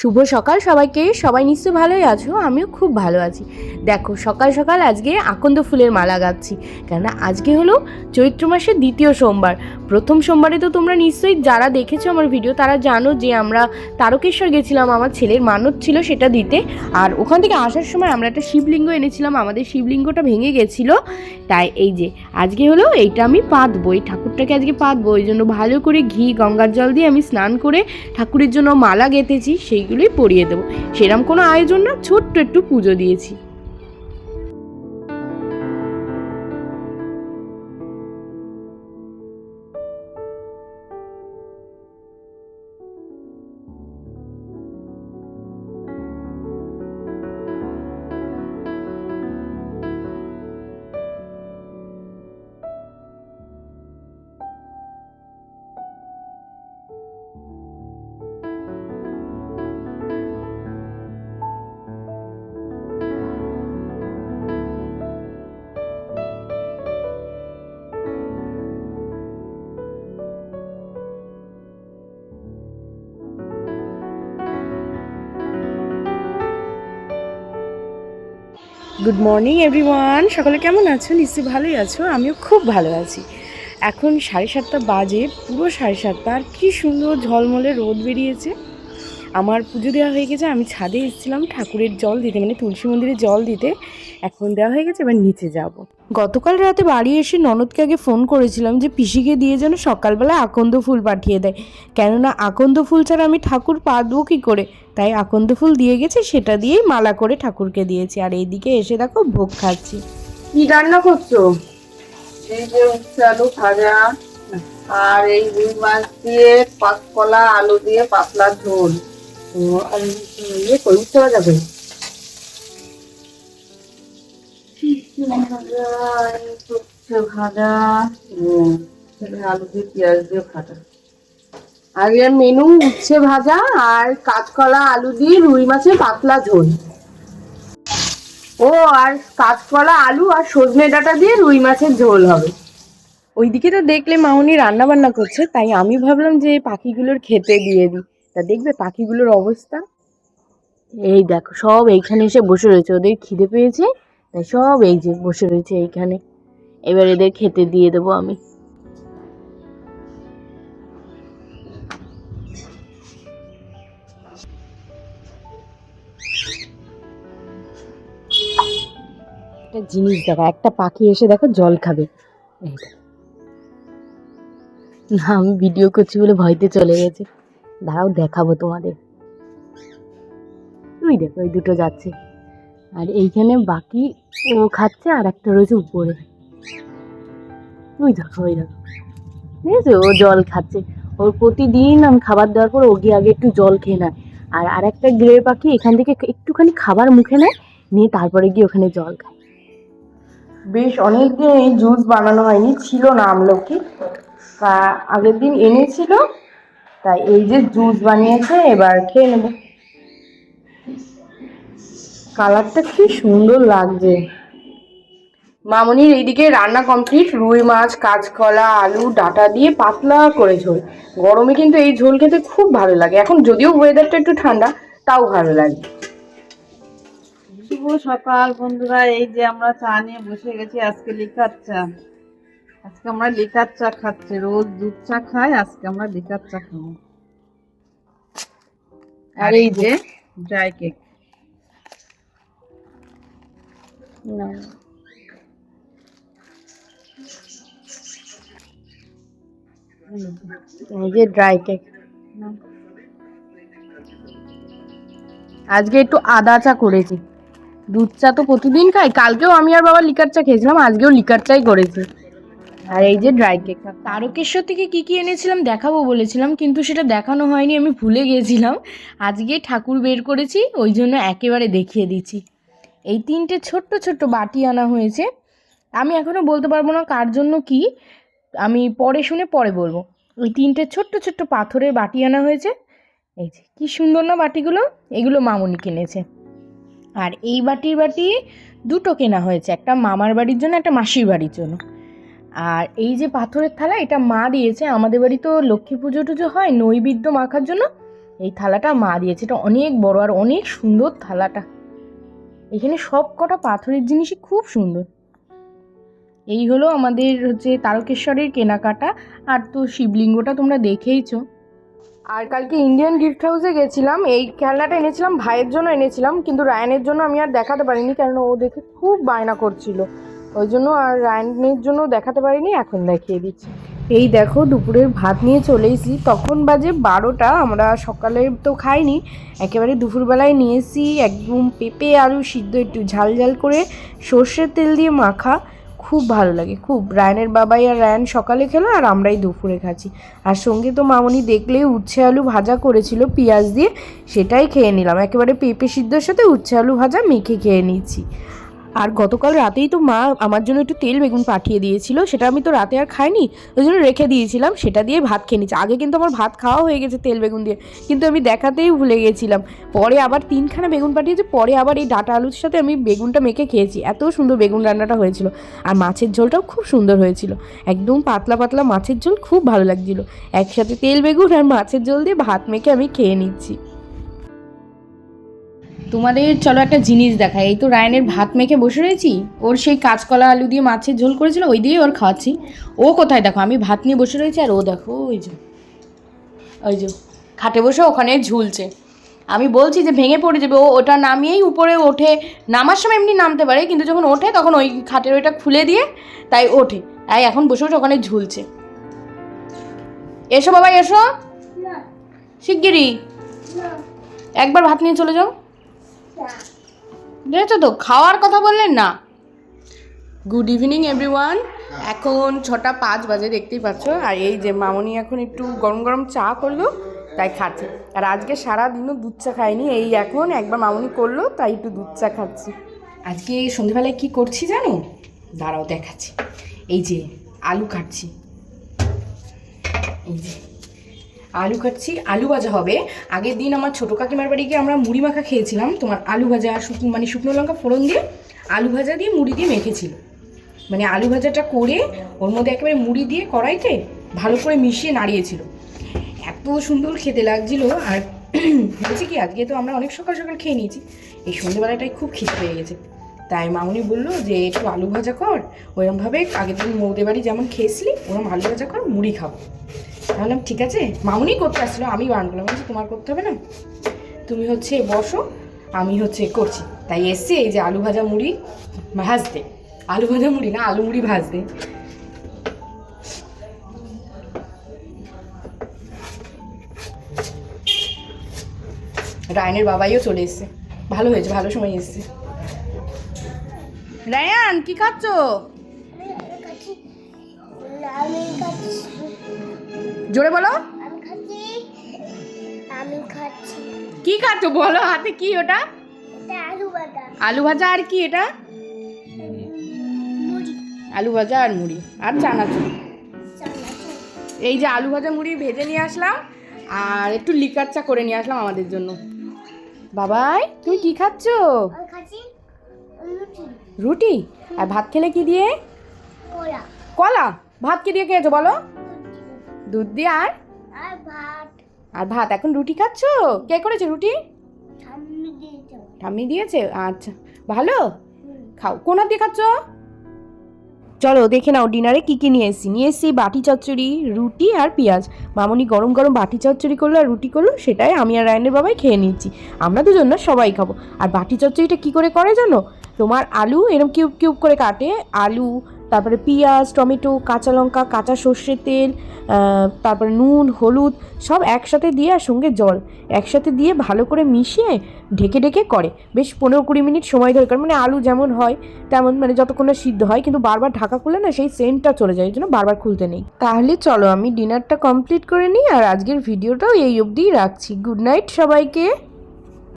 শুভ সকাল সবাইকে। সবাই নিশ্চয়ই ভালোই আছো, আমিও খুব ভালো আছি। দেখো, সকাল সকাল আজকে আকন্দ ফুলের মালা গাচ্ছি, কেননা আজকে হলো চৈত্র মাসের দ্বিতীয় সোমবার। প্রথম সোমবারে তো তোমরা নিশ্চয়ই যারা দেখেছ আমার ভিডিও, তারা জানো যে আমরা তারকেশ্বর গেছিলাম, আমার ছেলের মানত ছিল সেটা দিতে। আর ওখান থেকে আসার সময় আমরা একটা শিবলিঙ্গ এনেছিলাম, আমাদের শিবলিঙ্গটা ভেঙে গেছিল। তাই এই যে, আজকে হলো এইটা আমি পাতবো, এই ঠাকুরটাকে আজকে পাতবো। ওই জন্য ভালো করে ঘি, গঙ্গার জল দিয়ে আমি স্নান করে ঠাকুরের জন্য মালা গেঁথেছি সেইগুলোই পরিয়ে দেবো। সেরকম কোনো আয়োজন না ছোট্ট একটু পুজো দিয়েছি। গুড মর্নিং এভরিওয়ান সকলে কেমন আছো? নিশ্চয়ই ভালোই আছো। আমিও খুব ভালো আছি। এখন সাড়ে সাতটা বাজে, পুরো সাড়ে সাতটা। আর কী সুন্দর ঝলমলে রোদ বেরিয়েছে। আমার পুজো দেওয়া হয়ে গেছে, আমি ছাদে এসেছিলাম ঠাকুরের জল দিতে মানে তুলসী মন্দিরে জল দিতে। এখন দেওয়া হয়ে গেছে, এবার নিচে যাব। গতকাল রাতে বাড়ি এসে ননদকে আগে ফোন করেছিলাম যে, পিসিকে দিয়ে যেন সকালবেলা আকন্দ ফুল পাঠিয়ে দেয়। কেননা আকন্দ ফুল ছাড়া আমি ঠাকুর পা পাতবো কী করে? তাই আকন্দ ফুল দিয়ে গেছে, সেটা দিয়েই মালা করে ঠাকুরকে দিয়েছি। আর এইদিকে এসে দেখো ভোগ খাচ্ছি। কি রান্না করছ? এই যে আলু ভাজা, আর এই রুই মাছ দিয়ে কাঁচকলা আলু দিয়ে পাতলা ঝোল। আলু দিয়ে পেঁয়াজ দিয়ে ভাজা আগে মেনু উচ্ছে ভাজা আর কাঁচকলা, আলু দিয়ে রুই মাছের পাতলা ঝোল। ও, আর কাঁচকলা, আলু আর সজনে ডাঁটা দিয়ে রুই মাছের ঝোল হবে। ওইদিকে তো দেখলে মামনি রান্না বান্না করছে, তাই আমি ভাবলাম যে পাখিগুলোর খেতে দিয়ে দিই। তা দেখবে পাখিগুলোর অবস্থা? এই দেখো, সব এইখানে এসে বসে রয়েছে। ওদের খিদে পেয়েছে, তাই সব এই যে বসে রয়েছে এইখানে। এবার এদের খেতে দিয়ে দেবো আমি। একটা জিনিস দেখো, একটা পাখি এসে দেখো জল খাবে। না, আমি ভিডিও করছি বলে ভয়তে চলে গেছে। দাঁড়াও, দেখাবো তোমাদের। ওই দেখো ওই দুটো যাচ্ছে। আর এইখানে বাকি ও খাচ্ছে, আর একটা রয়েছে উপরে। তুই দেখো ওই দেখো। বুঝেছ? ও জল খাচ্ছে। ওর প্রতিদিন আমি খাবার দেওয়ার পর ও গিয়ে আগে একটু জল খেয়ে নেয়। আর আরেকটা গ্রে পাখি এখান থেকে একটুখানি খাবার মুখে নেয়, নিয়ে তারপরে গিয়ে ওখানে জল খায়। বেশ অনেক দিন এই জুস বানানো হয়নি, ছিল না আমলকি। আগের দিন এনেছিল তাই এই যে জুস বানিয়েছে, এবার খেয়ে নেব। কালারটা কি সুন্দর লাগছে। মামনির এইদিকে রান্না কমপ্লিট, রুই মাছ, কাঁচকলা, আলু, ডাটা দিয়ে পাতলা করে ঝোল। গরমে কিন্তু এই ঝোল খেতে খুব ভালো লাগে। এখন যদিও ওয়েদারটা একটু ঠান্ডা, তাও ভালো লাগে। শুভ সকাল বন্ধুরা, এই যে আমরা চা নিয়ে বসে গেছি, আজকে লিকার চা। আজকে আমরা লিকার চা খাচ্ছি, রোজ দুধ চা খাই, আজকে আমরা লিকার চা খাব। আর এই যে ড্রাই কেক এই যে ড্রাই কেক আজকে একটু আদা চা করেছি। দুধ চা তো প্রতিদিন খাই। কালকেও আমি আর বাবা লিকার চা খেয়েছিলাম, আজকেও লিকার চাই করেছি। আর এই যে ড্রাই কেক তারকেশ্বর থেকে কি কি এনেছিলাম দেখাবো বলেছিলাম, কিন্তু সেটা দেখানো হয়নি, আমি ভুলে গিয়েছিলাম আজকে ঠাকুর বের করেছি, ওই জন্য একেবারে দেখিয়ে দিচ্ছি। এই তিনটে ছোট্ট ছোট্ট বাটি আনা হয়েছে। আমি এখনও বলতে পারব না কার জন্য কি, আমি পরে শুনে পরে বলব। ওই তিনটে ছোট্ট ছোট্ট পাথরের বাটি আনা হয়েছে। এই যে, কী সুন্দর না বাটিগুলো? এগুলো মামুনি কিনেছে। আর এই বাটির বাটি দুটো কেনা হয়েছে, একটা মামার বাড়ির জন্য, একটা মাসির বাড়ির জন্য। আর এই যে পাথরের থালা, এটা মা দিয়েছে। আমাদের বাড়ি তো লক্ষ্মী পুজো টুজো হয় নৈবেদ্য মাখার জন্য। এই থালাটা মা দিয়েছে। এটা অনেক বড় আর অনেক সুন্দর থালাটা। এখানে সব কটা পাথরের জিনিসই খুব সুন্দর। এই হলো আমাদের হচ্ছে তারকেশ্বরের কেনাকাটা আর তো শিবলিঙ্গটা তোমরা দেখেইছ। আর কালকে ইন্ডিয়ান গিফট হাউসে গেছিলাম। এই খেলনাটা এনেছিলাম, ভাইয়ের জন্য এনেছিলাম। কিন্তু রায়ানের জন্য আমি আর দেখাতে পারিনি কারণ ও দেখে খুব বায়না করছিল। ওই জন্য আর রায়নের জন্য দেখাতে পারিনি, এখন দেখিয়ে দিচ্ছি। এই দেখো, দুপুরের ভাত নিয়ে চলে এসেছি। তখন বাজে বারোটা, আমরা সকালে তো খাইনি। একেবারে দুপুরবেলায় নিয়ে এসেছি একদম পেঁপে, আলু সিদ্ধ, একটু ঝাল ঝাল করে সর্ষের তেল দিয়ে মাখা। খুব ভালো লাগে, খুব। রায়নের বাবাই আর রায়ন সকালে খেলো আর আমরাই দুপুরে খাচ্ছি। আর সঙ্গে তো মামনি দেখলেই উচ্ছে আলু ভাজা করেছিল পেঁয়াজ দিয়ে, সেটাই খেয়ে নিলাম। একেবারে পেঁপে সিদ্ধর সাথে উচ্ছে আলু ভাজা মেখে খেয়ে নিয়েছি আর গতকাল রাতেই তো মা আমার জন্য একটু তেল বেগুন পাঠিয়ে দিয়েছিল, সেটা আমি তো রাতে আর খাইনি, ওই জন্য রেখে দিয়েছিলাম, সেটা দিয়ে ভাত খেয়ে নিচ্ছি আগে কিন্তু আমার ভাত খাওয়া হয়ে গেছে তেল বেগুন দিয়ে, কিন্তু আমি দেখাতেই ভুলে গেছিলাম। পরে আবার তিনখানা বেগুন পাঠিয়েছে, পরে আবার এই ডাটা আলুর সাথে আমি বেগুনটা মেখে খেয়েছি, এত সুন্দর বেগুন রান্নাটা হয়েছিল। আর মাছের ঝোলটাও খুব সুন্দর হয়েছিল, একদম পাতলা পাতলা মাছের ঝোল খুব ভালো লাগছিল। একসাথে তেল বেগুন আর মাছের ঝোল দিয়ে ভাত মেখে আমি খেয়ে নিচ্ছি। তোমাদের চলো একটা জিনিস দেখাই। এই তো রায়নের ভাত মেখে বসে রয়েছি। ওর সেই কাঁচকলা আলু দিয়ে মাছের ঝোল করেছিল ওই দিয়ে ওর খাওয়াচ্ছি। ও কোথায় দেখো? আমি ভাত নিয়ে বসে রয়েছি আর ও দেখো ওই যে ওই যে খাটে বসে ওখানে ঝুলছে। আমি বলছি যে ভেঙে পড়ে যাবে ও ওটা নামিয়েই উপরে ওঠে। নামার সময় এমনি নামতে পারে কিন্তু যখন ওঠে তখন ওই খাটের ওইটা খুলে দিয়ে তাই ওঠে। তাই এখন বসে বসে ওখানে ঝুলছে। এসো বাবা এসো। শিগগিরই। একবার ভাত নিয়ে চলে যাও। দেখেছ তো খাওয়ার কথা বললেন না? গুড ইভিনিং এভরিওয়ান এখন ছটা পাঁচ বাজে দেখতেই পাচ্ছ। আর এই যে মামনি এখন একটু গরম গরম চা করল তাই খাচ্ছে। আর আজকে সারা দিনও দুধ চা খাইনি এই এখন একবার মামনি করল তাই একটু দুধ চা খাচ্ছি। আজকে সন্ধেবেলায় কি করছি জানো? দাঁড়াও দেখাচ্ছি। এই যে আলু কাটছি। এই যে আলু কাটছি আলু ভাজা হবে। আগের দিন আমার ছোটো কাকিমার বাড়ি গিয়ে আমরা মুড়ি মাখা খেয়েছিলাম। তোমার আলু ভাজা শুকনো মানে শুকনো লঙ্কা ফোড়ন দিয়ে আলু ভাজা দিয়ে মুড়ি দিয়ে মেখেছিল। মানে আলু ভাজাটা করে ওর মধ্যে একেবারে মুড়ি দিয়ে কড়াইতে ভালো করে মিশিয়ে নাড়িয়েছিল। এত সুন্দর খেতে লাগছিল। আর বলছি কি, আজকে তো আমরা অনেক সকাল সকাল খেয়ে নিয়েছি। এই সন্ধ্যেবেলাটাই খুব খিদে পেয়ে গেছে। তাই মামুনি বলল যে, একটু আলু ভাজা কর। ওরমভাবে আগের দিন মৌদের বাড়ি যেমন খেয়েছিলি, ওরম আলু ভাজা কর, মুড়ি খাব। ভাবলাম ঠিক আছে? মামুনি করতে আসছিল আমি বান করলাম বলছি, তোমার করতে হবে না? তুমি হচ্ছে বসো, আমি হচ্ছে করছি। তাই এসছি এই যে আলু ভাজা মুড়ি ভাজতে। আলু ভাজা মুড়ি না, আলু মুড়ি ভাজতে। রায়নের বাবাইও চলে এসছে। ভালো হয়েছে, ভালো সময় এসছে। রায়ান, কি খাচ্ছি? জোরে বলো। আমি খাচ্ছি। আমি খাচ্ছি। কি খাচ্ছ বলো হাতে কি ওটা? আলু বাটা আলু ভাজা আর কি এটা? আলু ভাজা আর মুড়ি আর চানাচুর। এই যে আলু ভাজা মুড়ি ভেজে নিয়ে আসলাম আর একটু লিকার চা করে নিয়ে আসলাম আমাদের জন্য। বাবাই তুমি কি খাচ্ছ? রুটি। আর ভাত খেলে কি দিয়ে? কলা? ভাত কি দিয়ে খেয়েছো বলো? দুধ দিয়ে আর? আর ভাত। আর ভাত এখন রুটি খাচ্ছ? কে করেছে রুটি? ঠাম্মি দিয়েছে। আচ্ছা ভালো? খাও কোন হাত দিয়ে খাচ্ছ? চলো দেখে নাও ডিনারে কি কি নিয়ে এসেছি। নিয়ে এসেছি বাটি চচ্চড়ি রুটি আর পেঁয়াজ। মামনি গরম গরম বাটি চচ্চড়ি করল আর রুটি করল সেটাই আমি আর রায়নের বাবাই খেয়ে নিচ্ছি। আমরা দুজন না সবাই খাব। আর বাটি চচ্চড়িটা কি করে করে জানো? তোমার আলু এরকম কিউব কিউব করে কাটে আলু তারপরে পেঁয়াজ, টমেটো, কাঁচা লঙ্কা, কাঁচা সর্ষের তেল তারপরে নুন, হলুদ, সব একসাথে দিয়ে আর সঙ্গে জল। একসাথে দিয়ে ভালো করে মিশিয়ে ঢেকে ঢেকে করে। বেশ পনেরো কুড়ি মিনিট সময় ধরে করে মানে আলু যেমন হয়, তেমন মানে যতক্ষণ না সিদ্ধ হয়, কিন্তু বারবার ঢাকা খুলে না সেই সেন্টটা চলে যায়, এই জন্য বারবার খুলতে নেই। তাহলে চলো আমি ডিনারটা কমপ্লিট করে নিই, আর আজকের ভিডিওটাও এই অবধিই রাখছি। গুড নাইট সবাইকে।